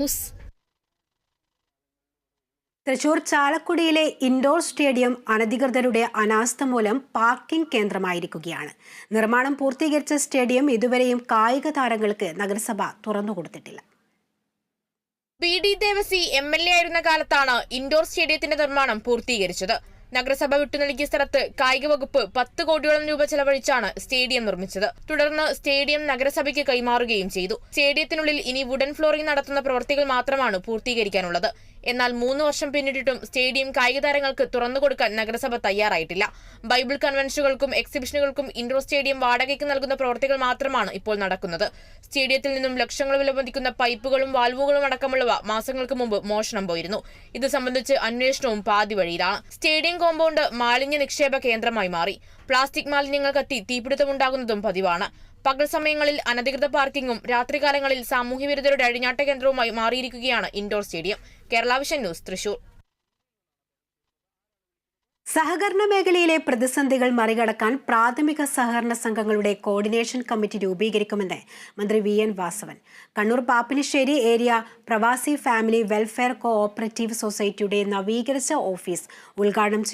News Thrissur ചാലക്കുടിയിലെ indoor stadium അനധികൃതരുടെ അനാസ്ഥ മൂലം പാർക്കിംഗ് കേന്ദ്രമായിരിക്കുകയാണ്. നിർമ്മാണം പൂർത്തീകരിച്ച സ്റ്റേഡിയം ഇതുവരെയും കായിക താരങ്ങൾക്ക് നഗരസഭ തുറന്നുകൊടുത്തിട്ടില്ല P D Devassy M L A ആയിരുന്ന കാലത്താണ് ഇൻഡോർ സ്റ്റേഡിയത്തിന്റെ നിർമ്മാണം പൂർത്തീകരിച്ചത്. നഗരസഭ വിട്ടു നൽകിയ സ്ഥലത്ത് കായിക വകുപ്പ് പത്ത് കോടിയോളം രൂപ ചെലവഴിച്ചാണ് സ്റ്റേഡിയം നിർമ്മിച്ചത്. തുടർന്ന് സ്റ്റേഡിയം നഗരസഭയ്ക്ക് കൈമാറുകയും ചെയ്തു. സ്റ്റേഡിയത്തിനുള്ളിൽ ഇനി വുഡൻ ഫ്ലോറിംഗ് നടത്തുന്ന പ്രവൃത്തികൾ മാത്രമാണ് പൂർത്തീകരിക്കാനുള്ളത്. എന്നാൽ മൂന്ന് വർഷം പിന്നിട്ടിട്ടും സ്റ്റേഡിയം കായിക താരങ്ങൾക്ക് തുറന്നുകൊടുക്കാൻ നഗരസഭ തയ്യാറായിട്ടില്ല. ബൈബിൾ കൺവെൻഷനുകൾക്കും എക്സിബിഷനുകൾക്കും ഇൻഡോർ സ്റ്റേഡിയം വാടകയ്ക്ക് നൽകുന്ന പ്രവൃത്തികൾ മാത്രമാണ് ഇപ്പോൾ നടക്കുന്നത്. സ്റ്റേഡിയത്തിൽ നിന്നും ലക്ഷങ്ങൾ വിലമതിക്കുന്ന പൈപ്പുകളും വാൽവുകളും അടക്കമുള്ളവ മാസങ്ങൾക്ക് മുമ്പ് മോഷണം പോയിരുന്നു. ഇത് സംബന്ധിച്ച് അന്വേഷണവും പാതി വഴിയിലാണ്. സ്റ്റേഡിയം കോമ്പൗണ്ട് മാലിന്യ നിക്ഷേപ കേന്ദ്രമായി മാറി. പ്ലാസ്റ്റിക് മാലിന്യങ്ങൾ കത്തി തീപിടുത്തമുണ്ടാകുന്നതും പതിവാണ്. പകൽ സമയങ്ങളിൽ അനധികൃത പാർക്കിംഗും രാത്രികാലങ്ങളിൽ സാമൂഹ്യവിരുദ്ധരുടെ അഴിഞ്ഞാട്ട കേന്ദ്രവുമായി മാറിയിരിക്കുകയാണ് indoor stadium. Keralavision news Thrissur. സഹകരണ മേഖലയിലെ പ്രതിസന്ധികൾ മറികടക്കാൻ പ്രാഥമിക സഹകരണ സംഘങ്ങളുടെ കോർഡിനേഷൻ കമ്മിറ്റി രൂപീകരിക്കുമെന്ന് മന്ത്രി V N Vasavan. Kannur Pappinissery area പ്രവാസി ഫാമിലി വെൽഫെയർ കോ ഓപ്പറേറ്റീവ് സൊസൈറ്റിയുടെ നവീകരിച്ച ഓഫീസ് ഉദ്ഘാടനം ചെയ്തു.